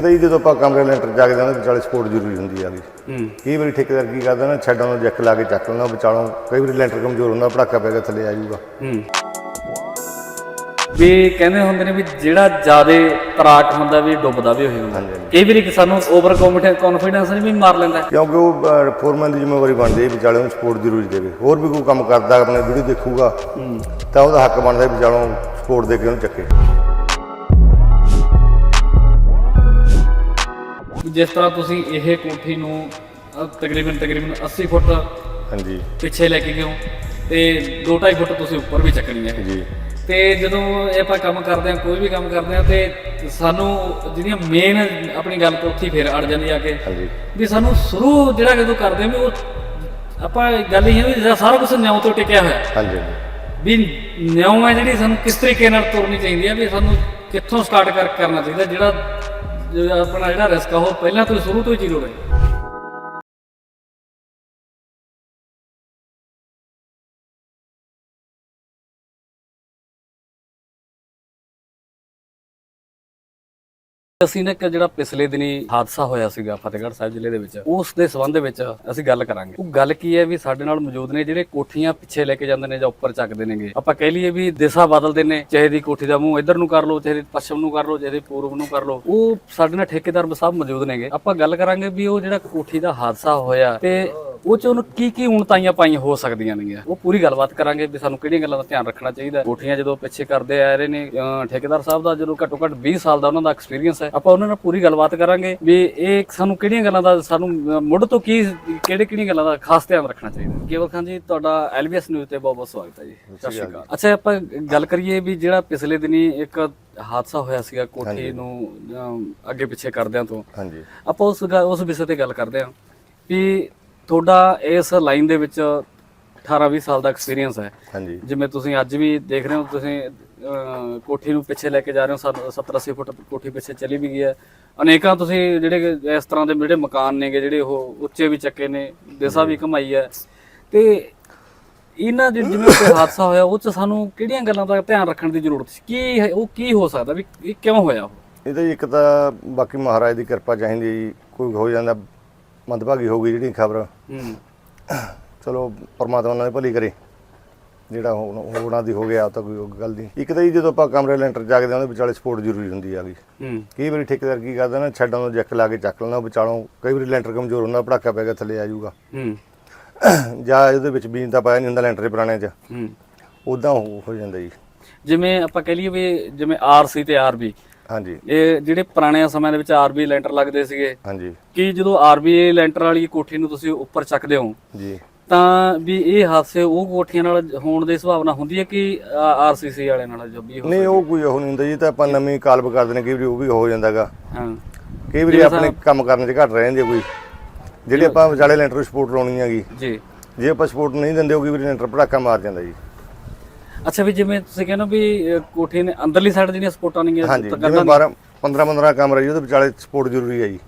ਇੱਕ ਤਾਂ ਜੀ ਜਦੋਂ ਆਪਾਂ ਕਮਰੇ ਲੈਂਟਰ ਜਾ ਕੇ ਜਾਂਦੇ ਵਿਚਾਲੇ ਸਪੋਰਟ ਜ਼ਰੂਰੀ ਹੁੰਦੀ ਆ ਹੂੰ। ਕਈ ਵਾਰੀ ਠੇਕੇਦਾਰ ਕੀ ਕਰਦਾ ਨਾ ਛੱਡਾਂ ਨੂੰ ਜੈਕ ਲਾ ਕੇ ਚੱਕ ਲੈਂਦਾ ਵਿਚਾਲੋਂ ਕਈ ਵਾਰੀ ਲੈਂਟਰ ਕਮਜ਼ੋਰ ਹੁੰਦਾ ਪੜਾਕਾ ਪੈ ਕੇ ਥੱਲੇ ਆ ਜਾਊਗਾ। ਹੂੰ। ਵੀ ਕਹਿੰਦੇ ਹੁੰਦੇ ਨੇ ਵੀ ਜਿਹੜਾ ਜ਼ਿਆਦੇ ਤਰਾਕ ਹੁੰਦਾ ਵੀ ਡੁੱਬਦਾ ਵੀ ਹੋਈ ਹੁੰਦਾ। ਕਈ ਵਾਰੀ ਕਿ ਸਾਨੂੰ ਓਵਰ ਕੌਨਫੀਡੈਂਸ ਵੀ ਮਾਰ ਲੈਂਦਾ। ਕਿਉਂਕਿ ਉਹ ਫੋਰਮੈਨ ਦੀ ਜ਼ਿੰਮੇਵਾਰੀ ਬਣਦੀ ਹੈ ਵਿਚਾਲੇ ਨੂੰ ਸਪੋਰਟ ਜ਼ਰੂਰੀ ਦੇਵੇ। ਹੋਰ ਵੀ ਕੋਈ ਕੰਮ ਕਰਦਾ ਆਪਣੇ ਵੀਡੀਓ ਦੇਖੂਗਾ ਤਾਂ ਉਹਦਾ ਹੱਕ ਬਣਦਾ ਵਿਚਾਲੋਂ ਸਪੋਰਟ ਦੇ ਕੇ ਉਹਨੂੰ ਚੱਕੇ। ਜਿਸ ਤਰ੍ਹਾਂ ਤੁਸੀਂ ਇਹ ਕੋਠੀ ਨੂੰ ਅ, ਤਕਰੀਬਨ ਤਕਰੀਬਨ 80 ਫੁੱਟ ਹਾਂਜੀ। ਪਿੱਛੇ ਲੈ ਕੇ ਗਏ ਹੋ ਤੇ 2.5 ਫੁੱਟ ਤੁਸੀਂ ਉੱਪਰ ਵੀ ਚੱਕਣੀ ਹੈ। ਜੀ। ਤੇ ਜਦੋਂ ਇਹ ਆਪਾਂ ਕੰਮ ਕਰਦੇ ਹਾਂ ਕੋਈ ਵੀ ਕੰਮ ਕਰਦੇ ਹਾਂ ਤੇ ਸਾਨੂੰ ਜਿਹੜੀਆਂ ਮੇਨ ਆਪਣੀ ਗੱਲ ਤੇ ਉੱਥੇ ਹੀ ਫੇਰ ਅੜ ਜਾਂਦੀ ਆ ਕੇ। ਹਾਂਜੀ। ਵੀ ਸਾਨੂੰ ਸ਼ੁਰੂ ਜਿਹੜਾ ਜਦੋਂ ਕਰਦੇ ਹਾਂ ਵੀ ਉਹ ਆਪਾਂ ਗੱਲ ਇਹ ਹੈ ਵੀ ਜਿਹੜਾ ਸਾਰਾ ਕੁਝ ਨਿਉ ਤੋਂ ਟਿਕਿਆ ਹੋਇਆ। ਹਾਂਜੀ। ਹਾਂਜੀ। ਵੀ ਨਿਉ ਹੈ ਜਿਹੜੀ ਸਾਨੂੰ ਕਿਸ ਤਰੀਕੇ ਨਾਲ ਤੁਰਨੀ ਚਾਹੀਦੀ ਹੈ ਵੀ ਸਾਨੂੰ ਕਿੱਥੋਂ ਸਟਾਰਟ ਕਰ ਕਰਨਾ ਚਾਹੀਦਾ ਜਿਹੜਾ ਆਪਣਾ ਜਿਹੜਾ ਰਿਸਕ ਆ ਉਹ ਪਹਿਲਾਂ ਤੋਂ ਸ਼ੁਰੂ ਤੋਂ ਹੀ ਜ਼ੀਰੋ ਰਹੇ। ਅਸੀਂ ਨੇ ਜਿਹੜਾ ਪਿਛਲੇ ਦਿਨੀ ਹਾਦਸਾ ਹੋਇਆ ਸੀਗਾ ਫਤਿਹਗੜ੍ਹ ਸਾਹਿਬ ਜ਼ਿਲ੍ਹੇ ਦੇ ਵਿੱਚ, ਉਸ ਦੇ ਸਬੰਧ ਵਿੱਚ ਅਸੀਂ ਗੱਲ ਕਰਾਂਗੇ। ਉਹ ਗੱਲ ਕੀ ਹੈ ਵੀ ਸਾਡੇ ਨਾਲ ਮੌਜੂਦ ਨੇ ਜਿਹੜੇ ਕੋਠੀਆਂ ਪਿੱਛੇ ਲੈ ਕੇ ਜਾਂਦੇ ਨੇ ਜਾਂ ਉੱਪਰ ਚੱਕਦੇ ਨੇਗੇ। ਆਪਾਂ ਕਹਿ ਲਈਏ ਵੀ ਦਿਸ਼ਾ ਬਦਲਦੇ ਨੇ, ਚਾਹੇ ਦੀ ਕੋਠੀ ਦਾ ਮੂੰਹ ਇੱਧਰ ਨੂੰ ਕਰ ਲਓ, ਚਾਹੇ ਪੱਛਮ ਨੂੰ ਕਰ ਲਓ, ਚਾਹੇ ਪੂਰਬ ਨੂੰ ਕਰ ਲਓ। ਉਹ ਸਾਡੇ ਨਾਲ ਠੇਕੇਦਾਰ ਸਾਹਿਬ ਮੌਜੂਦ ਨੇਗੇ। ਆਪਾਂ ਗੱਲ ਕਰਾਂਗੇ ਵੀ ਉਹ ਜਿਹੜਾ ਕੋਠੀ ਦਾ ਹਾਦਸਾ ਹੋਇਆ ਤੇ ਉਹ ਚ ਉਹਨੂੰ ਕੀ ਕੀ ਉਣਤਾਈਆਂ ਪਾਈਆਂ ਹੋ ਸਕਦੀਆਂ ਨੇਗੀਆਂ? ਉਹ ਪੂਰੀ ਗੱਲਬਾਤ ਕਰਾਂਗੇ ਵੀ ਸਾਨੂੰ ਕਿਹੜੀਆਂ ਗੱਲਾਂ ਦਾ ਧਿਆਨ ਰੱਖਣਾ ਚਾਹੀਦਾ ਕੋਠੀਆਂ ਜਦੋਂ ਪਿੱਛੇ ਕਰਦੇ ਆ ਰਹੇ ਨੇ ਠੇਕੇਦਾਰ ਸਾਹਿਬ ਦਾ ਜਦੋਂ ਘੱਟੋ ਘੱਟ 20 ਸਾਲ ਦਾ ਉਹਨਾਂ ਦਾ ਐਕਸਪੀਰੀਅੰਸ ਹੈ। ਆਪਾਂ ਉਹਨਾਂ ਨਾਲ ਪੂਰੀ ਗੱਲਬਾਤ ਕਰਾਂਗੇ ਵੀ ਇਹ ਸਾਨੂੰ ਕਿਹੜੀਆਂ ਗੱਲਾਂ ਦਾ ਸਾਨੂੰ ਮੁੱਢ ਤੋਂ ਕੀ ਕਿਹੜੇ ਕਿਹੜੀਆਂ ਗੱਲਾਂ ਦਾ ਖਾਸ ਧਿਆਨ ਰੱਖਣਾ ਚਾਹੀਦਾ ਕੇਵਲ ਖਾਨ ਜੀ ਤੁਹਾਡਾ ਐਲਬੀਐਸ ਨਿਊਜ਼ ਤੇ ਬਹੁਤ ਬਹੁਤ ਸਵਾਗਤ ਹੈ ਜੀ। ਸਤਿ ਸ਼੍ਰੀ ਅਕਾਲ ਅੱਛਾ ਆਪਾਂ ਗੱਲ ਕਰੀਏ ਵੀ ਜਿਹੜਾ ਪਿਛਲੇ ਦਿਨੀ ਇੱਕ ਹਾਦਸਾ ਹੋਇਆ ਸੀਗਾ ਕੋਠੀ ਨੂੰ ਅੱਗੇ ਪਿੱਛੇ ਕਰਦਿਆਂ ਤੋਂ। ਹਾਂਜੀ। ਆਪਾਂ ਉਸ ਉਸ ਵਿਸ਼ੇ ਤੇ ਗੱਲ ਕਰਦੇ ਹਾਂ ਵੀ ਤੁਹਾਡਾ ਇਸ ਲਾਈਨ ਦੇ ਵਿੱਚ 18 20 ਸਾਲ ਦਾ ਐਕਸਪੀਰੀਅੰਸ ਹੈ। ਹਾਂਜੀ। ਜਿਵੇਂ ਤੁਸੀਂ ਅੱਜ ਵੀ ਦੇਖ ਰਹੇ ਹੋ ਤੁਸੀਂ ਕੋਠੀ ਨੂੰ ਪਿੱਛੇ ਲੈ ਕੇ ਜਾ ਰਹੇ ਹੋ 70 80 ਫੁੱਟ ਕੋਠੀ ਪਿੱਛੇ ਚਲੀ ਵੀ ਗਈ ਹੈ। ਅਨੇਕਾਂ ਤੁਸੀਂ ਜਿਹੜੇ ਇਸ ਤਰ੍ਹਾਂ ਦੇ ਜਿਹੜੇ ਮਕਾਨ ਨੇਗੇ ਜਿਹੜੇ ਉਹ ਉੱਚੇ ਵੀ ਚੱਕੇ ਨੇ ਦਿਸ਼ਾ ਵੀ ਕਮਾਈ ਹੈ। ਤੇ ਇਹਨਾਂ ਦੇ ਜਿਵੇਂ ਕੋਈ ਹਾਦਸਾ ਹੋਇਆ ਉਹ ਚ ਸਾਨੂੰ ਕਿਹੜੀਆਂ ਗੱਲਾਂ ਦਾ ਧਿਆਨ ਰੱਖਣ ਦੀ ਜ਼ਰੂਰਤ ਸੀ? ਕੀ ਉਹ ਕੀ ਹੋ ਸਕਦਾ ਵੀ ਇਹ ਕਿਉਂ ਹੋਇਆ ਉਹ? ਇਹ ਤਾਂ ਇੱਕ ਤਾਂ ਬਾਕੀ ਮਹਾਰਾਜ ਦੀ ਕਿਰਪਾ ਚਾਹੀਦੀ ਜੀ ਕੋਈ ਹੋ ਜਾਂਦਾ ਮੰਦਭਾਗੀ ਹੋ ਗਈ ਜਿਹੜੀ ਖਬਰ। ਹੂੰ। ਚਲੋ ਪਰਮਾਤਮਾ ਨਾਲ ਭਲੀ ਕਰੇ। ਜਿਹੜਾ ਹੁਣ ਉਹਨਾਂ ਦੀ ਹੋ ਗਿਆ ਤਾਂ ਕੋਈ ਗੱਲ ਨਹੀਂ। ਇੱਕ ਤਾਂ ਜੀ ਜਦੋਂ ਆਪਾਂ ਕਮਰੇ ਲੈਂਟਰ ਜਾ ਕੇ ਜਾਂਦੇ ਵਿਚਾਲੇ ਸਪੋਰਟ ਜ਼ਰੂਰੀ ਹੁੰਦੀ ਆ ਗਈ ਹੂੰ। ਕਈ ਵਾਰੀ ਠੇਕੇਦਾਰ ਕੀ ਕਰਦਾ ਨਾ ਛੱਡਾਂ ਨੂੰ ਜੈਕ ਲਾ ਕੇ ਚੱਕ ਲੈਂਦਾ ਵਿਚਾਲੋਂ ਕਈ ਵਾਰੀ ਲੈਂਟਰ ਕਮਜ਼ੋਰ ਹੁੰਦਾ ਪੜਾਕਾ ਪੈ ਕੇ ਥੱਲੇ ਆ ਜਾਊਗਾ। ਹੂੰ। ਜਾਂ ਇਹਦੇ ਵਿੱਚ ਬੀਨ ਤਾਂ ਪਾਇਆ ਨਹੀਂ ਹੁੰਦਾ ਲੈਂਟਰ ਪੁਰਾਣੇ 'ਚ। ਹੂੰ। ਉਦਾਂ ਹੋ ਹੋ ਜਾਂਦਾ ਜੀ। ਜਿਵੇਂ ਆਪਾਂ ਕਹਿ ਲਈਏ ਵੀ ਜਿਵੇਂ ਆਰਸੀ ਤੇ ਆਰਬੀ ਹਾਂਜੀ। ਇਹ ਜਿਹੜੇ ਪੁਰਾਣੇ ਸਮਿਆਂ ਦੇ ਵਿੱਚ ਆਰਬੀ ਲੈਂਟਰ ਲੱਗਦੇ ਸੀਗੇ ਹਾਂਜੀ। ਕਿ ਜਦੋਂ ਆਰਬੀ ਲੈਂਟਰ ਵਾਲੀ ਕੋਠੀ ਨੂੰ ਤੁਸੀਂ ਉੱਪਰ ਚੱਕਦੇ ਹੋ ਜੀ। ਤਾਂ ਵੀ ਇਹ ਹਾਦਸੇ ਉਹ ਕੋਠੀਆਂ ਨਾਲ ਹੋਣ ਦੀ ਸੰਭਾਵਨਾ ਹੁੰਦੀ ਹੈ ਕਿ ਆਰਸੀਸੀ ਵਾਲੇ ਨਾਲ ਜੋ ਵੀ ਨਹੀਂ ਉਹ ਕੋਈ ਉਹ ਨਹੀਂ ਹੁੰਦਾ ਜੀ ਤਾਂ ਆਪਾਂ ਨਵੀਂ ਕਾਲਬ ਕਰ ਦਿੰਦੇ ਕਈ ਵਾਰੀ ਉਹ ਵੀ ਹੋ ਜਾਂਦਾਗਾ। ਹਾਂ। ਕਈ ਵਾਰੀ ਆਪਣੇ ਕੰਮ ਕਰਨ 'ਚ ਘੱਟ ਰਹਿ ਜਾਂਦੇ ਕੋਈ। ਜਿਹੜੇ ਆਪਾਂ ਵਿਚਾਲੇ ਲੈਂਟਰ ਸਪੋਰਟ ਲਾਉਣੀ ਹੈਗੀ। ਜੀ। ਜੇ ਆਪਾਂ ਸਪੋਰਟ ਨਹੀਂ ਦਿੰਦੇ ਉਹ ਕਈ ਵਾਰੀ ਲੈਂਟਰ ਪੜਾਕਾ ਮਾਰ ਜਾਂਦਾ ਜੀ। ਅੱਛਾ ਵੀ ਜਿਵੇਂ ਤੁਸੀਂ ਕਹਿੰਦੇ ਹੋ ਵੀ ਅਹ, ਕੋਠੀ ਨੇ ਅੰਦਰਲੀ ਸਾਈਡ ਜਿਹੜੀਆਂ ਸਪੋਰਟਾਂ ਨਹੀਂ ਹਾਂਜੀ ਜਿਵੇਂ 12 15 15 ਕਮਰਾ ਜੀ ਉਹਦੇ ਵਿਚਾਲੇ ਸਪੋਰਟ ਜ਼ਰੂਰੀ ਹੈ ਜੀ।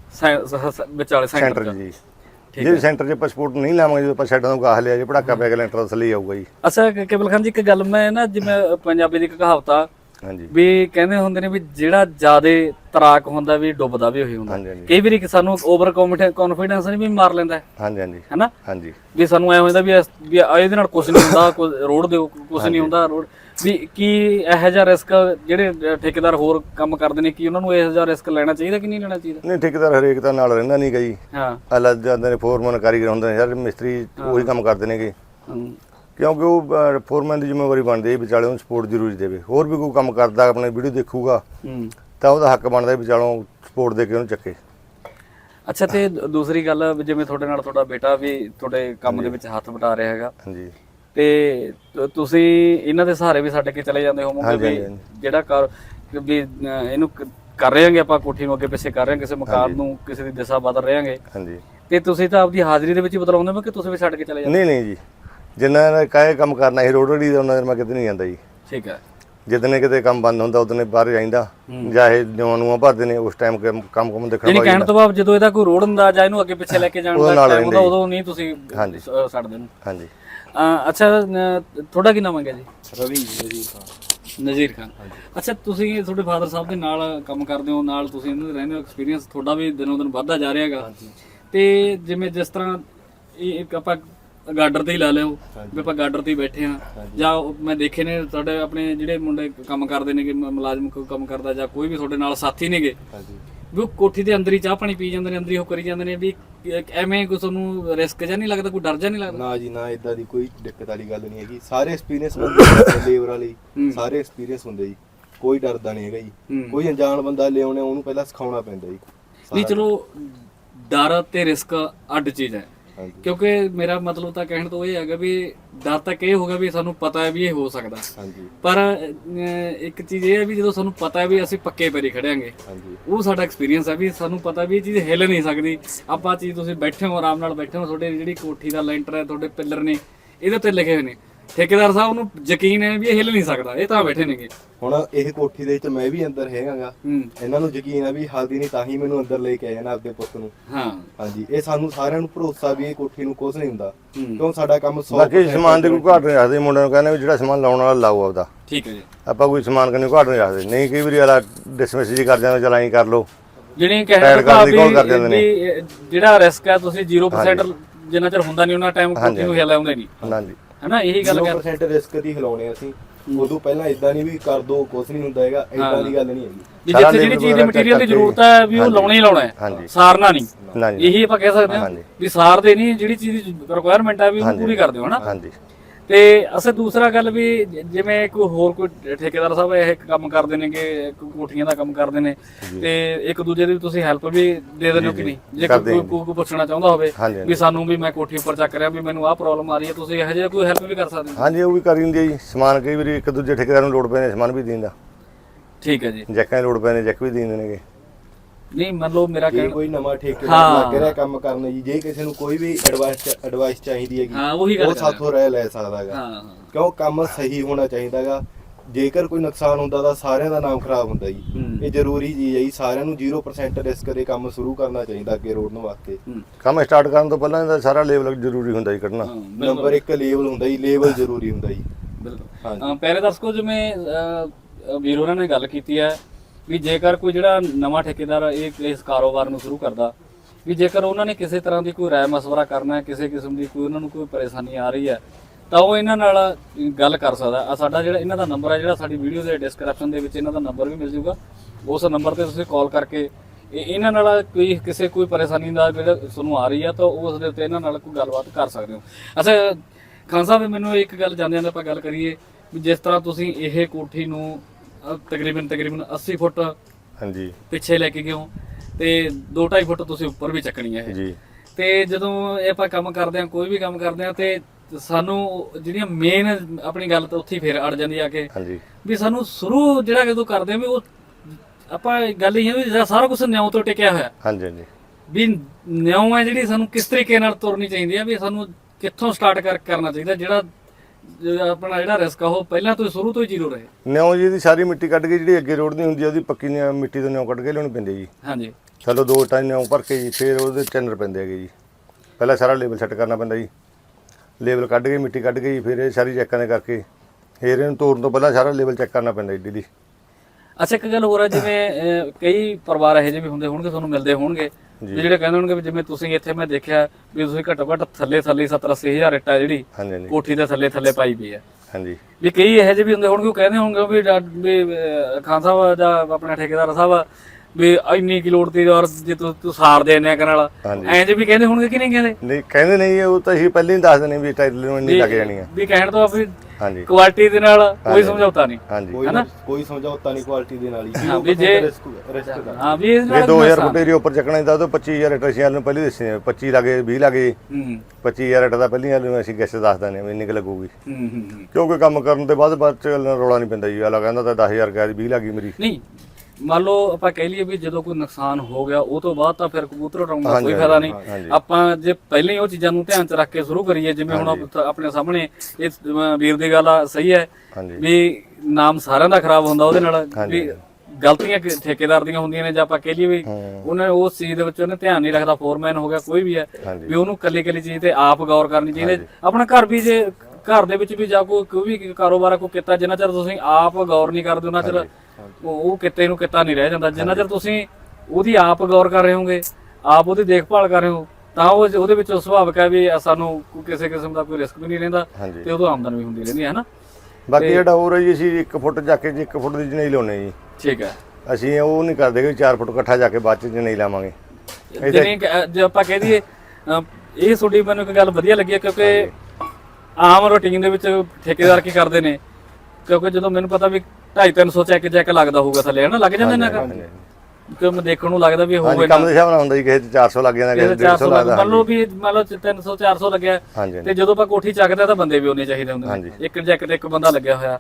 ਵਿਚਾਲੇ ਸੈਂਟਰ ਸੈਂਟਰ 'ਚ ਜੀ। ਜੇ ਸੈਂਟਰ 'ਚ ਆਪਾਂ ਸਪੋਰਟ ਨਹੀਂ ਲਾਵਾਂਗੇ ਜਦੋਂ ਆਪਾਂ ਸ਼ੈਡਾਂ ਨੂੰ ਗਾਹ ਲਿਆ ਜੇ ਪੜਾਕਾ ਪੈ ਕੇ ਲੈਂਟਰ ਥੱਲੇ ਹੀ ਆਊਗਾ ਜੀ। ਅੱਛਾ ਕ- ਕੇਵਲ ਖਾਨ ਜੀ ਇੱਕ ਗੱਲ ਮੈਂ ਨਾ ਜਿਵੇਂ ਪੰਜਾਬੀ ਦੀ ਇੱਕ ਕਹਾਵਤ ਆ ਹਾਂਜੀ। ਵੀ ਕਹਿੰਦੇ ਹੁੰਦੇ ਨੇ ਵੀ ਜਿਹੜਾ ਜ਼ਿਆਦੇ ਤਰਾਕ ਹੁੰਦਾ ਵੀ ਡੁੱਬਦਾ ਵੀ ਉਹੀ ਹੁੰਦਾ। ਹਾਂਜੀ ਹਾਂਜੀ। ਕਈ ਵਾਰੀ ਕਿ ਸਾਨੂੰ ਓਵਰ ਕੌਨਫੀਡੈਂਸ ਵੀ ਮਾਰ ਲੈਂਦਾ। ਹੈ ਹਾਂਜੀ ਹਾਂਜੀ। ਹੈਨਾ? ਹਾਂਜੀ। ਵੀ ਸਾਨੂੰ ਐ ਹੁੰਦਾ ਵੀ ਇਸ- ਵੀ ਆ ਇਹਦੇ ਨਾਲ ਕੁਝ ਨਹੀਂ ਹੁੰਦਾ ਕੁਝ ਰੋਡ ਦੇ ਕੁਝ ਨਹੀਂ ਹੁੰਦਾ ਰੋਡ ਵੀ ਕੀ ਇਹੋ ਜਿਹਾ ਰਿਸਕ ਜਿਹੜੇ ਠੇਕੇਦਾਰ ਹੋਰ ਕੰਮ ਕਰਦੇ ਨੇ ਕੀ ਉਹਨਾਂ ਨੂੰ ਇਹੋ ਜਿਹਾ ਰਿਸਕ ਲੈਣਾ ਚਾਹੀਦਾ ਕਿ ਨਹੀਂ ਲੈਣਾ ਚਾਹੀਦਾ? ਨਹੀਂ ਠੇਕੇਦਾਰ ਹਰੇਕ ਦਾ ਨਾਲ ਰਹਿੰਦਾ ਨਹੀਂ ਜੀ। ਹਾਂ। ਅਲੱਗ ਜਾਂਦੇ ਨੇ ਫੋਰਮਨ ਕਾਰੀਗਰ ਹੁੰਦੇ ਨੇ ਯਾਰ ਮਿਸਤਰੀ ਉਹੀ ਕੰਮ ਕਰਦੇ ਨੇਗੇ। ਹਮ, ਕਿਉਂਕਿ ਉਹ ਫੋਰਮੈਨ ਦੀ ਜ਼ਿੰਮੇਵਾਰੀ ਬਣਦੀ ਹੈ ਵਿਚਾਲੇ ਨੂੰ ਸਪੋਰਟ ਜ਼ਰੂਰੀ ਦੇਵੇ। ਹੋਰ ਵੀ ਕੋਈ ਕੰਮ ਕਰਦਾ ਆਪਣੇ ਵੀਡੀਓ ਦੇਖੂਗਾ। ਤਾਂ ਉਹਦਾ ਹੱਕ ਬਣਦਾ ਵਿਚਾਲੋਂ ਸਪੋਰਟ ਦੇ ਕੇ ਉਹਨੂੰ ਚੱਕੇ। ਅੱਛਾ ਤੇ ਦੂਸਰੀ ਗੱਲ ਵੀ ਜਿਵੇਂ ਤੁਹਾਡੇ ਨਾਲ ਤੁਹਾਡਾ ਬੇਟਾ ਵੀ ਤੁਹਾਡੇ ਕੰਮ ਦੇ ਵਿੱਚ ਹੱਥ ਵਟਾ ਰਿਹਾ ਹੈਗਾ। ਹਾਂਜੀ। ਤੇ ਤ- ਤੁਸੀਂ ਇਹਨਾਂ ਦੇ ਸਹਾਰੇ ਵੀ ਛੱਡ ਕੇ ਚਲੇ ਜਾਂਦੇ ਹੋਵੋਗੇ ਹਾਂਜੀ, ਵੀ ਹਾਂਜੀ, ਜਿਹੜਾ ਕਰ ਵੀ ਅਹ, ਇਹਨੂੰ ਕ- ਕਰ ਰਹੇ ਹਾਂਗੇ ਆਪਾਂ ਕੋਠੀ ਨੂੰ ਅੱਗੇ ਪਿੱਛੇ ਕਰ ਰਹੇ ਹਾਂ ਕਿਸੇ ਮਕਾਨ ਨੂੰ ਕਿਸੇ ਦੀ ਦਿਸ਼ਾ ਬਦਲ ਰਹੇ ਹਾਂਗੇ। ਹਾਂਜੀ। ਤੇ ਤੁਸੀਂ ਤਾਂ ਆਪਦੀ ਹਾਜ਼ਰੀ ਦੇ ਵਿੱਚ ਹੀ ਬਦਲਾਉਂਦੇ ਹੋ ਕਿ ਤੁਸੀਂ ਵੀ ਛੱਡ ਕੇ ਚਲੇ ਜਾਂਦੇ ਨਹੀਂ ਨਹੀਂ ਜੀ। ਜਿੰਨਾ ਨੇ ਕਾਹੇ ਕੰਮ ਕਰਨਾ ਸੀ ਰੋਡੜੀ ਦਾ ਉਹਨਾਂ ਦਿਨ ਮੈਂ ਕਿਤੇ ਨਹੀਂ ਜਾਂਦਾ ਜੀ। ਠੀਕ ਹੈ। ਜਿੱਦਨੇ ਕਿਤੇ ਕੰਮ ਬੰਦ ਹੁੰਦਾ ਉਦਨੇ ਬਾਹਰ ਜਾਂਦਾ ਜਾਂ ਇਹ ਨਿਵਾਂ ਨੂੰ ਭਰਦੇ ਨੇ ਉਸ ਟਾਈਮ ਕੰਮ ਕੰਮ ਦੇਖਣ ਵਾਲੀ ਕਹਿਣ ਤੋਂ ਬਾਅਦ ਜਦੋਂ ਇਹਦਾ ਕੋਈ ਰੋਡ ਹੁੰਦਾ ਜਾਂ ਇਹਨੂੰ ਅੱਗੇ ਪਿੱਛੇ ਲੈ ਕੇ ਜਾਣ ਦਾ ਟਾਈਮ ਹੁੰਦਾ ਉਦੋਂ ਨਹੀਂ ਤੁਸੀਂ ਛੱਡਦੇ ਨੂੰ ਹਾਂਜੀ। ਅੱਛਾ ਤੁਹਾਡਾ ਕੀ ਨਾਮ ਹੈਗਾ ਜੀ? ਰਵੀ ਜੀ ਰਵੀ ਨਜ਼ੀਰ ਖਾਨ। ਅੱਛਾ ਤੁਸੀਂ ਤੁਹਾਡੇ ਫਾਦਰ ਸਾਹਿਬ ਦੇ ਨਾਲ ਕੰਮ ਕਰਦੇ ਹੋ ਨਾਲ ਤੁਸੀਂ ਇਹਨਾਂ ਦੇ ਰਹਿੰਦੇ ਹੋ ਐਕਸਪੀਰੀਅੰਸ ਤੁਹਾਡਾ ਵੀ ਦਿਨੋਂ ਦਿਨ ਵੱਧਦਾ ਜਾ ਰਿਹਾ ਹੈਗਾ। ਤੇ ਜਿਵੇਂ ਜਿਸ ਤਰ੍ਹਾਂ ਇਹ ਇੱਕ ਆਪਾਂ ਗਾਰਡਰ ਤੇ ਹੀ ਲਾ ਲਿਓ ਵੀ ਆਪਾਂ ਗਾਰਡਰ ਤੇ ਹੀ ਬੈਠੇ ਆ ਜਾਂ ਉਹ ਮੈਂ ਦੇਖੇ ਨੇ ਸਾਡੇ ਆਪਣੇ ਜਿਹੜੇ ਮੁੰਡੇ ਕੰਮ ਕਰਦੇ ਨੇਗੇ ਮ- ਮੁਲਾਜ਼ਮ ਕੋਈ ਕੰਮ ਕਰਦਾ ਜਾਂ ਕੋਈ ਵੀ ਤੁਹਾਡੇ ਨਾਲ ਸਾਥੀ ਨੇਗੇ। ਹਾਂਜੀ। ਵੀ ਉਹ ਕੋਠੀ ਦੇ ਅੰਦਰ ਹੀ ਚਾਹ ਪਾਣੀ ਪੀ ਜਾਂਦੇ ਨੇ ਅੰਦਰ ਹੀ ਉਹ ਕਰੀ ਜਾਂਦੇ ਨੇ। ਵੀ ਇੱਕ ਐਵੇਂ ਕੋਈ ਤੁਹਾਨੂੰ ਰਿਸਕ ਜਾਂ ਨਹੀਂ ਲੱਗਦਾ ਕੋਈ ਡਰ ਜਾਂ ਨਹੀਂ ਲੱਗਦਾ? ਨਾ ਜੀ ਨਾ ਇਦਾਂ ਦੀ ਕੋਈ ਦਿੱਕਤ ਵਾਲੀ ਗੱਲ ਨਹੀਂ ਹੈਗੀ। ਸਾਰੇ ਐਕਸਪੀਰੀਅੰਸ ਬੰਦੇ ਲੇਬਰ ਵਾਲੇ। ਹੂੰ। ਸਾਰੇ ਐਕਸਪੀਰੀਅੰਸ ਹੁੰਦੇ ਜੀ। ਕੋਈ ਡਰਦਾ ਨਹੀਂ ਹੈਗਾ ਜੀ। ਕੋਈ ਅਣਜਾਣ ਬੰਦਾ ਲਿਆਉਣੇ ਉਹਨੂੰ ਪਹਿਲਾਂ ਸਿਖਾਉਣਾ ਪੈਂਦਾ ਜੀ। ਨਹੀਂ ਚਲੋ ਡਰ ਤੇ ਰਿਸਕ ਅੱਡ ਚੀਜ਼ ਹੈ। ਹਾਂਜੀ। ਕਿਉਂਕਿ ਮੇਰਾ ਮਤਲਬ ਤਾਂ ਕਹਿਣ ਤੋਂ ਇਹ ਹੈਗਾ ਵੀ ਡਰ ਤਾਂ ਇਹ ਹੋਗਾ ਵੀ ਸਾਨੂੰ ਪਤਾ ਹੈ ਵੀ ਇਹ ਹੋ ਸਕਦਾ। ਹਾਂਜੀ। ਪਰ ਅਹ, ਇੱਕ ਚੀਜ਼ ਇਹ ਹੈ ਵੀ ਜਦੋਂ ਸਾਨੂੰ ਪਤਾ ਹੈ ਵੀ ਅਸੀਂ ਪੱਕੇ ਪੈਰੀ ਹਾਂਜੀ। ਉਹ ਸਾਡਾ ਐਕਸਪੀਰੀਅੰਸ ਹੈ ਵੀ ਸਾਨੂੰ ਪਤਾ ਵੀ ਇਹ ਚੀਜ਼ ਹਿੱਲ ਨਹੀਂ ਸਕਦੀ। ਆਪਾਂ ਚੀਜ਼ ਤੁਸੀਂ ਬੈਠੇ ਹੋ ਆਰਾਮ ਨਾਲ ਬੈਠੇ ਹੋ ਤੁਹਾਡੇ ਜਿਹੜੀ ਕੋਠੀ ਦਾ ਲੈਂਟਰ ਹੈ ਤੁਹਾਡੇ ਪਿੱਲਰ ਨੇ ਇਹਦੇ ਉੱਤੇ ਲਿਖੇ ਹੋਏ ਨੇ। ਠੇਕੇਦਾਰ ਸਾਹਿਬ ਨੂੰ ਯਕੀਨ ਹੈ ਵੀ ਇਹ ਹਿੱਲ ਨਹੀਂ ਸਕਦਾ ਇਹ ਤਾਂ ਬੈਠੇ ਨੇਗੇ। ਹੁਣ ਇਹ ਕੋਠੀ ਦੇ ਵਿੱਚ ਮੈਂ ਵੀ ਅੰਦਰ ਹੈਗਾਗਾ। ਹੂੰ। ਇਹਨਾਂ ਨੂੰ ਯਕੀਨ ਹੈ ਵੀ ਹਲਦੀ ਨਹੀਂ ਤਾਂ ਹੀ ਮੈਨੂੰ ਅੰਦਰ ਲੈ ਕੇ ਆਏ ਨਾ ਆਪਦੇ ਪੁੱਤ ਨੂੰ। ਹਾਂ। ਹਾਂਜੀ ਇਹ ਸਾਨੂੰ ਸਾਰਿਆਂ ਨੂੰ ਭਰੋਸਾ ਵੀ ਇਹ ਕੋਠੀ ਨੂੰ ਕੁਝ ਨਹੀਂ ਹੁੰਦਾ। ਹੂੰ। ਕਿਉਂ ਸਾਡਾ ਕੰਮ 100 ਬਾਕੀ ਸਮਾਨ ਦੇ ਕੋਈ ਘਾਟ ਨਹੀਂ ਰੱਖਦੇ ਮੁੰਡਿਆਂ ਨੂੰ ਕਹਿੰਦੇ ਵੀ ਜਿਹੜਾ ਸਮਾਨ ਲਾਉਣ ਵਾਲਾ ਲਾਓ ਆਪਦਾ। ਠੀਕ ਹੈ ਜੀ। ਆਪਾਂ ਕੋਈ ਸਮਾਨ ਕੰਨੀ ਘਾਟ ਨਹੀਂ ਰੱਖਦੇ। ਨਹੀਂ ਕਈ ਵਾਰੀ ਵਾਲਾ ਡਿਸਮਿਸ ਜੀ ਕਰ ਜਾਂਦੇ ਚਲ ਐਂ ਕਰ ਲਓ। ਜਿਹੜੀ ਕਹਿਣ ਕਰਨ ਦਾ ਦੀ call ਕਰ ਦਿੰਦੇ ਨੇ। ਵੀ ਜਿਹੜਾ ਰਿਸਕ ਹੈ ਤੁਸੀਂ 0% ਜਿੰਨਾ ਚਿਰ ਹੁੰਦਾ ਨਹੀਂ ਉਹਨਾਂ ਟਾਈਮ ਹਾਂਜੀ। ਕੋਠੀ ਨੂੰ ਹਿਲਾਉਂਦੇ ਨਹੀਂ। ਨਾ ਜੀ ਹੈਨਾ ਇਹੀ ਗੱਲ ਕਰ 0% ਰਿਸਕ ਦੀ ਹਿਲਾਉਣੇ ਅਸੀਂ ਉਦੋਂ ਪਹਿਲਾਂ ਇਦਾਂ ਨਹੀਂ ਵੀ ਕਰ ਦੋ ਕੁਝ ਨਹੀਂ ਹੁੰਦਾ ਹੈਗਾ ਇਦਾਂ ਦੀ ਗੱਲ ਨਹੀਂ ਹੈਗੀ ਵੀ ਜਿੱਥੇ ਜਿਹੜੀ ਚੀਜ਼ ਦੀ ਮਟੀਰੀਅਲ ਦੀ ਜ਼ਰੂਰਤ ਹੈ ਵੀ ਉਹ। ਲਾਉਣਾ ਹੀ ਲਾਉਣਾ ਹੈ ਹਾਂਜੀ। ਸਾਰਨਾ ਨਹੀਂ ਇਹੀ ਆਪਾਂ ਕਹਿ ਸਕਦੇ ਹਾਂ। ਵੀ ਸਾਰਦੇ ਨਹੀਂ ਜਿਹੜੀ ਚੀਜ਼ ਦੀ ਰਿਕੁਆਇਰਮੈਂਟ ਹੈ ਵੀ ਹਾਂਜੀ। ਪੂਰੀ ਕਰਦੇ ਹੋ ਹਨਾ ਹਾਂਜੀ ਤੇ ਅਸਾਂ ਦੂਸਰਾ ਗੱਲ ਵੀ ਜ- ਜਿਵੇਂ ਕੋਈ ਹੋਰ ਕੋਈ ਠੇਕੇਦਾਰ ਸਾਹਿਬ ਇਹ ਕੰਮ ਕਰਦੇ ਨੇਗੇ ਕੋਈ ਕੋਠੀਆਂ ਦਾ ਕੰਮ ਕਰਦੇ ਨੇ ਤੇ ਇੱਕ ਦੂਜੇ ਦੀ ਤੁਸੀਂ ਹੈਲਪ ਵੀ ਦੇ ਦਿੰਦੇ ਹੋ ਕਿ ਨਹੀਂ? ਜੇ ਕੋਈ ਕਰਦੇ ਕੋਈ। ਕੋਈ ਪੁੱਛਣਾ ਚਾਹੁੰਦਾ ਹੋਵੇ ਹਾਂਜੀ, ਹਾਂਜੀ। ਵੀ ਸਾਨੂੰ ਵੀ ਮੈਂ ਕੋਠੀ ਉੱਪਰ ਚੱਕ ਰਿਹਾ ਵੀ ਮੈਨੂੰ ਆਹ ਪ੍ਰੋਬਲਮ ਆ ਰਹੀ ਹੈ ਤੁਸੀਂ ਇਹੋ ਜਿਹਾ ਕੋਈ ਹੈਲਪ ਵੀ ਕਰ ਸਕਦੇ ਹੋ? ਹਾਂਜੀ ਉਹ ਵੀ ਕਰ ਦਿੰਦੇ ਆ ਜੀ। ਸਮਾਨ ਕਈ ਵਾਰੀ ਇੱਕ ਦੂਜੇ ਠੇਕੇਦਾਰ ਨੂੰ ਲੋੜ ਪੈਂਦੇ ਸਮਾਨ ਵੀ ਦਿੰਦਾ ਠੀਕ ਹੈ ਜੀ। ਜੈਕਾਂ ਦੀ ਲੋੜ ਪੈਂਦੇ ਜੈਕ ਵੀ ਦੇ ਦਿੰਦੇ ਨੇਗੇ ਨਹੀਂ ਮੰਨ ਲਓ ਮੇਰਾ ਜੇ ਕਹਿਣ ਕੋਈ ਨਵਾਂ ਠੇਕੇਦਾਰ ਹਾਂ। ਲੱਗ ਰਿਹਾ ਕੰਮ ਕਰਨ ਜੀ ਜੇ ਕਿਸੇ ਨੂੰ ਕੋਈ ਵੀ ਐਡਵਾਈਸ ਐਡਵਾਈਸ ਚਾਹੀਦੀ ਹੈਗੀ ਹਾਂ, ਉਹੀ ਗੱਲ ਉਹ ਕਰ ਰਿਹਾ। ਸਾਥੋਂ ਰਹਿ। ਲੈ ਸਕਦਾ ਹੈਗਾ ਹਾਂ ਹਾਂ। ਕਿਉਂ? ਕੰਮ ਸਹੀ ਹੋਣਾ ਚਾਹੀਦਾਗਾ। ਜੇਕਰ ਕੋਈ ਨੁਕਸਾਨ ਹੁੰਦਾ ਤਾਂ ਸਾਰਿਆਂ ਦਾ ਨਾਮ ਖਰਾਬ ਹੁੰਦਾ ਜੀ। ਹੂੰ। ਇਹ ਜ਼ਰੂਰੀ ਚੀਜ਼ ਹੈ ਜੀ। ਸਾਰਿਆਂ ਨੂੰ 0% ਰਿਸਕ ਦੇ ਕੰਮ ਸ਼ੁਰੂ ਕਰਨਾ ਚਾਹੀਦਾ ਅੱਗੇ ਰੋਡ ਨੂੰ ਵਾਸਤੇ। ਹੂੰ। ਕੰਮ ਸਟਾਰਟ ਕਰਨ ਤੋਂ ਪਹਿਲਾਂ ਇਹਦਾ ਸਾਰਾ ਲੈਵਲ ਜ਼ਰੂਰੀ ਹੁੰਦਾ ਜੀ ਕੱਢਣਾ। ਹਾਂ, ਨੰਬਰ ਬਿਲਕੁਲ 1 ਲੈਵਲ ਹੁੰਦਾ ਜੀ। ਲੈਵਲ ਜ਼ਰੂਰੀ ਹੁੰਦਾ ਜੀ। ਬਿਲਕੁਲ। ਹਾਂਜੀ। ਅਹ ਪਿਆਰੇ ਦਰਸ਼ਕੋ ਜਿਵੇਂ ਅਹ, ਵੀਰ ਹੋਰਾਂ ਨੇ ਗੱਲ ਕੀਤੀ ਹੈ ਵੀ ਜੇਕਰ ਕੋਈ ਜਿਹੜਾ ਨਵਾਂ ਠੇਕੇਦਾਰ ਇਹ ਇਸ ਕਾਰੋਬਾਰ ਨੂੰ ਸ਼ੁਰੂ ਕਰਦਾ, ਵੀ ਜੇਕਰ ਉਹਨਾਂ ਨੇ ਕਿਸੇ ਤਰ੍ਹਾਂ ਦੀ ਕੋਈ ਰਾਏ ਮਸ਼ਵਰਾ ਕਰਨਾ ਹੈ, ਕਿਸੇ ਕਿਸਮ ਦੀ ਕੋਈ ਉਹਨਾਂ ਨੂੰ ਕੋਈ ਪਰੇਸ਼ਾਨੀ ਆ ਰਹੀ ਹੈ, ਤਾਂ ਉਹ ਇਹਨਾਂ ਨਾਲ ਗੱਲ ਕਰ ਸਕਦਾ ਆ ਸਾਡਾ ਜਿਹੜਾ ਇਹਨਾਂ ਦਾ ਨੰਬਰ ਹੈ ਜਿਹੜਾ ਸਾਡੀ ਵੀਡੀਓ ਦੇ ਡਿਸਕ੍ਰਿਪਸ਼ਨ ਦੇ ਵਿੱਚ ਇਹਨਾਂ ਦਾ ਨੰਬਰ ਵੀ ਮਿਲ ਜੂਗਾ। ਉਸ ਨੰਬਰ ਤੇ ਤੁਸੀਂ ਕਾਲ ਕਰਕੇ ਇਹ- ਇਹਨਾਂ ਨਾਲ ਕੋਈ ਕਿਸੇ ਕੋਈ ਪਰੇਸ਼ਾਨੀ ਦਾ ਜਿਹੜਾ ਤੁਹਾਨੂੰ ਆ ਰਹੀ ਹੈ ਤਾਂ ਉਸ ਦੇ ਉੱਤੇ ਇਹਨਾਂ ਨਾਲ ਕੋਈ ਗੱਲਬਾਤ ਕਰ ਸਕਦੇ ਹੋ। ਅੱਛਾ, ਖਾਨ ਸਾਹਿਬ, ਮੈਨੂੰ ਇੱਕ ਗੱਲ ਜਾਂਦੇ ਜਾਂਦੇ ਆਪਾਂ ਗੱਲ ਕਰੀਏ, ਵੀ ਜਿਸ ਤਰ੍ਹਾਂ ਤੁਸੀਂ ਇਹ ਕੋਠੀ ਨੂੰ ਅਹ, ਤਕਰੀਬਨ ਤਕਰੀਬਨ 80 ਫੁੱਟ ਹਾਂਜੀ। ਪਿੱਛੇ ਲੈ ਕੇ ਗਏ ਹੋ ਤੇ 2.5 ਫੁੱਟ ਤੁਸੀਂ ਉੱਪਰ ਵੀ ਚੱਕਣੀ ਹੈ ਇਹ। ਜੀ। ਤੇ ਜਦੋਂ ਇਹ ਆਪਾਂ ਕੰਮ ਕਰਦੇ ਹਾਂ ਕੋਈ ਵੀ ਕੰਮ ਕਰਦੇ ਹਾਂ ਤੇ ਸਾਨੂੰ ਜਿਹੜੀਆਂ ਮੇਨ ਆਪਣੀ ਗੱਲ ਤਾਂ ਉੱਥੇ ਹੀ ਫੇਰ ਅੜ ਜਾਂਦੀ ਆ ਕਿ। ਹਾਂਜੀ। ਵੀ ਸਾਨੂੰ ਸ਼ੁਰੂ ਜਿਹੜਾ ਜਦੋਂ ਕਰਦੇ ਹਾਂ ਵੀ ਉਹ ਆਪਾਂ ਗੱਲ ਇਹ ਹੈ ਵੀ ਜਿਹੜਾ ਸਾਰਾ ਕੁਝ ਨਿਉ ਤੋਂ ਟਿਕਿਆ ਹੋਇਆ। ਹਾਂਜੀ ਹਾਂਜੀ। ਵੀ ਨਿਉ ਹੈ ਜਿਹੜੀ ਸਾਨੂੰ ਕਿਸ ਤਰੀਕੇ ਨਾਲ ਤੁਰਨੀ ਚਾਹੀਦੀ ਹੈ ਵੀ ਸਾਨੂੰ ਕਿੱਥੋਂ ਸਟਾਰਟ ਕਰ ਕਰਨਾ ਚਾਹੀਦਾ ਜਿਹੜਾ ਆਪਣਾ ਜਿਹੜਾ ਰਿਸਕ ਆ ਉਹ ਪਹਿਲਾਂ ਤੋਂ ਹੀ ਸ਼ੁਰੂ ਤੋਂ ਹੀ ਜ਼ੀਰੋ ਰਹੇ। ਨਿਉ ਜੀ ਦੀ ਸਾਰੀ ਮਿੱਟੀ ਕੱਢ ਕੇ ਜਿਹੜੀ ਅੱਗੇ ਰੋਡ ਦੀ ਹੁੰਦੀ ਆ ਉਹਦੀ ਪੱਕੀ ਨਿਉਂ ਮਿੱਟੀ ਤੋਂ ਨਿਉ ਕੱਢ ਕੇ ਲਿਆਉਣੀ ਪੈਂਦੀ ਜੀ। ਹਾਂਜੀ। ਚਲੋ ਦੋ ਟਾਈਮ ਨਿਉ ਭਰ ਕੇ ਜੀ ਫਿਰ ਉਹਦੇ ਚੈਨਰ ਪੈਂਦੇ ਹੈਗੇ ਜੀ। ਪਹਿਲਾਂ ਸਾਰਾ ਲੇਬਲ ਸੈੱਟ ਕਰਨਾ ਪੈਂਦਾ ਜੀ। ਲੇਬਲ ਕੱਢ ਕੇ ਮਿੱਟੀ ਕੱਢ ਕੇ ਜੀ ਫਿਰ ਇਹ ਸਾਰੀ ਚੈੱਕਾਂ ਦੇ ਕਰਕੇ ਫਿਰ ਇਹਨੂੰ ਤੋੜਨ ਤੋਂ ਪਹਿਲਾਂ ਸਾਰਾ ਲੇਬਲ ਚੈੱਕ ਕਰਨਾ ਪੈਂਦਾ ਜੀ ਦੀ ਅੱਛਾ ਇੱਕ ਗੱਲ ਹੋਰ ਹੈ ਜਿਵੇਂ ਅਹ, ਕਈ ਪਰਿਵਾਰ ਇਹੋ ਜਿਹੇ ਵੀ ਹੁੰਦੇ ਹੋਣਗੇ ਤੁਹਾਨੂੰ ਮਿਲਦੇ ਹੋਣਗੇ। ਵੀ ਜਿਹੜੇ ਕਹਿੰਦੇ ਹੋਣਗੇ ਵੀ ਜਿਵੇਂ ਤੁਸੀਂ ਇੱਥੇ ਮੈਂ ਦੇਖਿਆ ਵੀ ਤੁਸੀਂ ਘੱਟੋ ਘੱਟ ਥੱਲੇ ਥੱਲੇ 70 80 ਹਜ਼ਾਰ ਇੱਟਾ ਜਿਹੜੀ ਹਾਂਜੀ ਹਾਂਜੀ। ਕੋਠੀ ਦੇ ਥੱਲੇ ਥੱਲੇ ਪਾਈ ਪਈ ਹੈ ਹਾਂਜੀ। ਵੀ ਕਈ ਇਹੋ ਜਿਹੇ ਵੀ ਹੁੰਦੇ ਹੋਣਗੇ ਉਹ ਕਹਿੰਦੇ ਹੋਣਗੇ ਵੀ ਡਾ- ਵੀ ਅਹ, ਖਾਨ ਸਾਹਿਬ ਜਾਂ ਆਪਣਾ ਠੇਕੇਦਾਰ ਸਾਹਿਬ ਵੀ ਇੰਨੀ ਕੀ ਲੋੜ ਤੀ ਔਰ ਜੇ ਤੂੰ ਤੂੰ ਸਾਰ ਦੇ ਇੰਨੇ ਨਾਲ। ਹਾਂਜੀ। ਐਂ ਜੇ ਵੀ ਕਹਿੰਦੇ ਹੋਣਗੇ ਕਿ ਨਹੀਂ ਕਹਿੰਦੇ? ਨਹੀਂ ਕਹਿੰਦੇ ਨਹੀਂ ਉਹ ਤਾਂ ਅਸੀਂ ਪਹਿਲਾਂ ਹੀ ਦੱਸ ਦਿੰਦੇ ਵੀ ਟਾਈਟਲ ਨੂੰ ਇੰਨੀ ਲੱਗ ਜਾਣੀ ਆ ਵੀ ਕਹਿਣ ਤੋਂ ਵੀ ਹਾਂਜੀ। ਕੁਆਲਿਟੀ ਦੇ ਨਾਲ ਕੋਈ ਸਮਝੌਤਾ ਨਹੀਂ। ਹਾਂਜੀ। ਕੋਈ ਕੋਈ ਸਮਝੌਤਾ ਨਹੀਂ ਕੁਆਲਿਟੀ ਦੇ ਨਾਲ ਹੀ। ਹਾਂ, ਵੀ ਜੇ- ਰਿਸਕ ਰਿਸਕ ਦਾ। ਹਾਂ ਵੀ ਇਸ ਜੇ ਨਾਲ 2000 ਫੁੱਟ ਏਰੀਆ ਉੱਪਰ ਚੱਕਣਾ ਤਾਂ 25000 ਲੀਟਰ ਅਸੀਂ ਨੂੰ ਪਹਿਲੇ ਦੱਸੇ 25 ਲੱਗੇ 20 ਲੱਗੇ। ਹੂੰ। 25000 ਲੀਟਰ ਦਾ ਪਹਿਲੀਆਂ ਨੂੰ ਅਸੀਂ ਗੈਸ ਦੱਸ ਦਿੰਦੇ ਹਾਂ ਵੀ ਇੰਨੀ ਕੁ ਲੱਗੂਗੀ। ਹੂੰ ਹੂੰ ਹੂੰ। ਕਿਉਂਕਿ ਕੰਮ ਕਰਨ ਦੇ ਬਾਅਦ ਬਾਅਦ ਚ ਰੌਲਾ ਨਹੀਂ ਪੈਂਦਾ ਜੀ। ਅਲਾ ਕਹਿੰਦਾ ਤਾਂ 10000 ਗਿਆ 20 ਲੱਗੀ ਮੇਰੀ। ਨਹੀਂ ਮੰਨ ਲਓ ਆਪਾਂ ਕਹਿ ਲਈਏ ਵੀ ਜਦੋਂ ਕੋਈ ਨੁਕਸਾਨ ਹੋ ਗਿਆ ਉਹ ਤੋਂ ਬਾਅਦ ਤਾਂ ਫਿਰ ਕਬੂਤਰ ਉਡਾਉਣ ਦਾ ਕੋਈ ਫਾਇਦਾ ਨਹੀਂ। ਆਪਾਂ ਜੇ ਪਹਿਲਾਂ ਹੀ ਉਹ ਚੀਜ਼ਾਂ ਨੂੰ ਧਿਆਨ ਚ ਰੱਖ ਕੇ ਸ਼ੁਰੂ ਕਰੀਏ ਜਿਵੇਂ ਹੁਣ ਆਪ- ਆਪਣੇ ਸਾਹਮਣੇ ਇਹ ਵੀਰ ਦੀ ਗੱਲ ਸਹੀ ਹੈ ਵੀ ਨਾਮ ਸਾਰਿਆਂ ਦਾ ਖਰਾਬ ਹੁੰਦਾ ਉਹਦੇ ਨਾਲ। ਵੀ ਗਲਤੀਆਂ ਕਿ- ਠੇਕੇਦਾਰ ਦੀਆਂ ਹੁੰਦੀਆਂ ਨੇ ਜਾਂ ਆਪਾਂ ਕਹਿ ਲਈਏ ਵੀ। ਉਹਨੇ ਉਸ ਚੀਜ਼ ਦੇ ਵਿੱਚ ਉਹਨੇ ਧਿਆਨ ਨਹੀਂ ਰੱਖਦਾ ਫੋਰਮੈਨ ਹੋ ਗਿਆ ਕੋਈ ਵੀ ਹੈ। ਵੀ ਉਹਨੂੰ ਕੱਲੀ ਕੱਲੀ ਚੀਜ਼ ਤੇ ਆਪ ਗੌਰ ਕਰਨੀ ਚਾਹੀਦੀ। ਆਪਣਾ ਘਰ ਵੀ ਜੇ ਘਰ ਦੇ ਵਿੱਚ ਵੀ ਜਾਂ ਕੋਈ ਕੋਈ ਵੀ ਕਾਰੋਬਾਰ ਕੋਈ ਕਿੱਤਾ ਜਿੰਨਾ ਚਿਰ ਤੁਸੀਂ ਆਪ ਗੌਰ ਨਹੀਂ ਕਰਦੇ ਉਹਨਾਂ ਚਿਰ ਉਹ ਉਹ ਕਿੱਤੇ ਨੂੰ ਕਿੱਤਾ ਨਹੀਂ ਰਹਿ ਜਾਂਦਾ। ਜਿੰਨਾ ਚਿਰ ਤੁਸੀਂ ਉਹਦੀ ਆਪ ਗੌਰ ਕਰ ਰਹੇ ਹੋਗੇ ਆਪ ਉਹਦੀ ਦੇਖਭਾਲ ਕਰ ਰਹੇ ਹੋ ਤਾਂ ਉਹ ਉਹਦੇ ਵਿੱਚ ਸੁਭਾਵਿਕ ਹੈ ਵੀ ਸਾਨੂੰ ਕੋਈ ਕਿਸੇ ਕਿਸਮ ਦਾ ਕੋਈ ਰਿਸਕ ਵੀ ਨਹੀਂ ਰਹਿੰਦਾ ਤੇ ਉਦੋਂ ਆਮਦਨ ਵੀ ਹੁੰਦੀ ਰਹਿੰਦੀ ਹੈ ਨਾ ਬਾਕੀ ਜਿਹੜਾ ਹੋਰ ਹੈ ਜੀ ਅਸੀਂ 1 ਫੁੱਟ ਜਾ ਕੇ ਜੀ 1 ਫੁੱਟ ਦੀ ਜਨੇਈ ਲਾਉਨੇ ਜੀ। ਠੀਕ ਹੈ। ਅਸੀਂ ਉਹ ਨਹੀਂ ਕਰਦੇ ਕਿ 4 ਫੁੱਟ ਇਕੱਠਾ ਜਾ ਕੇ ਬਾਅਦ ਚ ਜਨੇਈ ਲਾਵਾਂਗੇ। ਜਿਵੇਂ ਜੇ ਆਪਾਂ ਕਹਿ ਦਈਏ ਇਹ ਤੁਹਾਡੀ ਮੈਨੂੰ ਇੱਕ ਗੱਲ ਵਧੀਆ ਲੱਗੀ ਕਿਉਂਕਿ ਆਮ ਰੂਟੀਨ ਦੇ ਵਿੱਚ ਠੇਕੇਦਾਰ ਕੀ ਕਰਦੇ ਨੇ? ਕਿਉਂਕਿ ਜਦੋਂ ਮੈਨੂੰ ਪਤਾ ਵੀ 2.5 300 ਚੈੱਕ ਚੈੱਕ ਲੱਗਦਾ ਹੋਊਗਾ ਥੱਲੇ ਹਨਾ? ਲੱਗ ਜਾਂਦੇ ਨੇ ਕਿ? ਮੈਂ ਦੇਖਣ ਨੂੰ ਲੱਗਦਾ ਵੀ ਹਾਂਜੀ ਹੋਊਗਾ ਕੰਮ ਦੇ ਹਿਸਾਬ ਨਾਲ ਹੁੰਦਾ ਜੀ ਕਿਸੇ ਚ 400 ਲੱਗ ਜਾਂਦਾ ਕਿਸੇ 150 ਲੱਗਦਾ ਮੰਨ ਲਓ ਵੀ ਮੰਨ ਲਓ 300 400 ਲੱਗਿਆ ਤੇ ਜਦੋਂ ਆਪਾਂ ਕੋਠੀ ਚੱਕਦੇ ਤਾਂ ਬੰਦੇ ਵੀ ਉਹਨੇ ਚਾਹੀਦੇ ਹੁੰਦੇ ਨੇ। ਇੱਕ ਜੈਕ ਤੇ ਇੱਕ ਬੰਦਾ ਲੱਗਿਆ ਹੋਇਆ।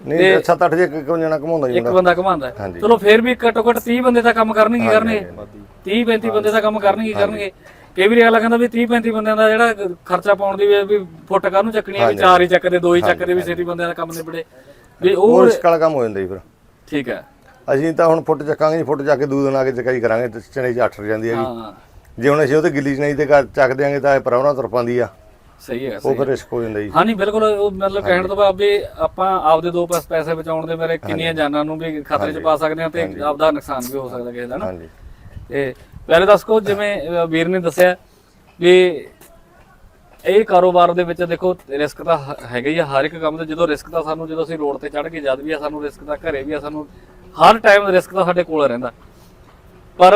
ਨਹੀਂ 7-8 ਜੇ ਕਿਉਂ ਜਣਾ ਘਮਾਉਂਦਾ ਜੀ ਇੱਕ ਬੰਦਾ। ਘਮਾਉਂਦਾ। ਚਲੋ ਫੇਰ ਵੀ ਘੱਟੋ ਘੱਟ 30 ਬੰਦੇ ਤਾਂ ਕੰਮ ਕਰਨਗੇ ਕਰਨਗੇ। 30 35 ਬੰਦੇ ਤਾਂ ਕੰਮ ਕਰਨਗੇ ਕਰਨਗੇ। ਕਈ ਵਾਰੀ ਅਗਲਾ ਕਹਿੰਦਾ ਵੀ 30 35 ਬੰਦਿਆਂ ਦਾ ਜਿਹੜਾ ਖਰਚਾ ਪਾਉਣ ਦੀ ਵੀ ਵੀ ਫੁੱਟ ਕਾਹਨੂੰ ਚੱਕਣੀ ਹੈ ਵੀ ਚਾਰ ਹੀ ਚੱਕਦੇ ਦੋ ਹੀ ਚੱਕਦੇ ਵੀ ਛੇਤੀ ਬੰਦਿਆਂ ਦਾ ਕੰਮ ਨਿਬੜੇ। ਵੀ ਉਹ ਹੋਰ ਰਿਸਕ ਵਾਲਾ ਕੰਮ ਹੋ ਜਾਂਦਾ ਜੀ ਫਿਰ। ਠੀਕ ਹੈ। ਅਸੀਂ ਤਾਂ ਹੁਣ ਫੁੱਟ ਚੱਕਾਂਗੇ ਜੀ ਫੁੱਟ ਚੱਕ ਕੇ ਦੂਰ ਦਿਨ ਆ ਕੇ ਚਕਾਈ ਕਰਾਂਗੇ ਤੇ ਚਨੇ ਚ 8 ਜਾਂਦੀ ਹਾਂ ਜੇ। ਹੁਣ ਅਸੀਂ ਉਹਤੇ ਗਿੱਲੀ ਚਨਾਈ ਤੇ ਚੱਕ ਦਿਆਂਗੇ ਤਾਂ ਇਹ ਪਰੌਣਾ ਤੁਰ ਪਾਉਂਦੀ ਆ। ਸਹੀ ਹੈ ਉਹ ਫਿਰ ਰਿਸਕ ਹੋ ਜਾਂਦਾ ਜੀ। ਹਾਂ ਨਹੀਂ ਬਿਲਕੁਲ ਉਹ ਮਤਲਬ ਕਹਿਣ ਤੋਂ ਬਾਅਦ ਵੀ ਆਪਾਂ ਆਪਦੇ ਦੋ ਪਾਸ ਪੈਸੇ ਬਚਾਉਣ ਦੇ ਮੇਰੇ ਕਿੰਨੀਆਂ ਜਾਨਾਂ ਨੂੰ ਵੀ ਖਤਰੇ 'ਚ ਪਾ ਸਕਦੇ ਹਾਂ ਤੇ ਆਪਦਾ ਨੁਕਸਾਨ ਵੀ ਹੋ ਸਕਦਾ ਕਿਸੇ ਦਾ ਨਾ। ਹਾਂਜੀ। ਤੇ ਪਹਿਲੇ ਦੱਸੋ ਜਿਵੇਂ ਅ, ਵੀਰ ਨੇ ਦੱਸਿਆ ਵੀ ਇਹ ਕਾਰੋਬਾਰ ਦੇ ਵਿੱਚ ਦੇਖੋ, ਰਿਸਕ ਤਾਂ ਹੈਗਾ ਹੀ ਆ, ਹਰ ਇੱਕ ਕੰਮ ਤੇ ਜਦੋਂ ਰਿਸਕ ਤਾਂ ਸਾਨੂੰ, ਜਦੋਂ ਅਸੀਂ ਰੋਡ ਤੇ ਚੜ੍ਹ ਕੇ ਜਦ ਵੀ ਆ ਸਾਨੂੰ ਰਿਸਕ ਤਾਂ ਘਰੇ ਵੀ ਆ, ਸਾਨੂੰ ਹਰ ਟਾਈਮ ਰਿਸਕ ਤਾਂ ਸਾਡੇ ਕੋਲ ਰਹਿੰਦਾ। ਪਰ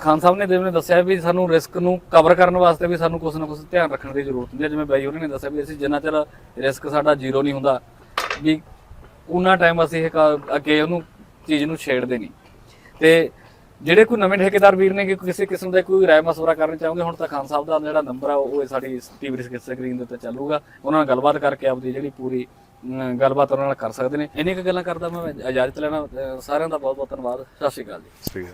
ਖਾਨ ਸਾਹਿਬ ਨੇ ਦੇਵ ਦੱਸਿਆ ਵੀ ਸਾਨੂੰ ਰਿਸਕ ਨੂੰ ਕਵਰ ਕਰਨ ਵਾਸਤੇ ਵੀ ਸਾਨੂੰ ਕੁਝ ਨਾ ਕੁਝ ਧਿਆਨ ਰੱਖਣ ਦੀ ਜ਼ਰੂਰਤ ਹੁੰਦੀ ਹੈ ਜਿਵੇਂ ਬਾਈ ਹੋਰਾਂ ਨੇ ਦੱਸਿਆ ਵੀ ਅਸੀਂ ਜਿੰਨਾ ਚਿਰ ਰਿਸਕ ਸਾਡਾ ਜ਼ੀਰੋ ਨਹੀਂ ਹੁੰਦਾ, ਵੀ ਉਹਨਾਂ ਟਾਈਮ ਅਸੀਂ ਇਹ ਕਾ- ਅੱਗੇ ਉਹਨੂੰ ਚੀਜ਼ ਨੂੰ ਛੇੜਦੇ ਨਹੀਂ। ਤੇ ਜਿਹੜੇ ਕੋਈ ਨਵੇਂ ਠੇਕੇਦਾਰ ਵੀਰ ਨੇ ਕਿ ਕਿਸੇ ਕਿਸਮ ਦਾ ਕੋਈ ਰਾਏ ਮਸਵਰਾ ਕਰਨਾ ਚਾਹੋਗੇ ਹੁਣ ਤਾਂ ਖਾਨ ਸਾਹਿਬ ਦਾ ਜਿਹੜਾ ਨੰਬਰ ਆ ਉਹ ਸਾਡੀ ਟੀਵੀ ਸਕਰੀਨ ਦੇ ਉੱਤੇ ਚੱਲੂਗਾ। ਉਹਨਾਂ ਨਾਲ ਗੱਲਬਾਤ ਕਰਕੇ ਆਪਦੀ ਜਿਹੜੀ ਪੂਰੀ ਅਮ, ਗੱਲਬਾਤ ਉਹਨਾਂ ਨਾਲ ਕਰ ਸਕਦੇ ਨੇ। ਇੰਨੀਆਂ ਕੁ ਗੱਲਾਂ ਕਰਦਾ ਮੈਂ ਇਜਾਜ਼ਤ ਲੈਣਾ। ਸਾਰਿਆਂ ਦਾ ਬਹੁਤ ਬਹੁਤ ਧੰਨਵਾਦ। ਸਤਿ ਸ਼੍ਰੀ ਅਕਾਲ ਜੀ। ਠੀਕ ਹੈ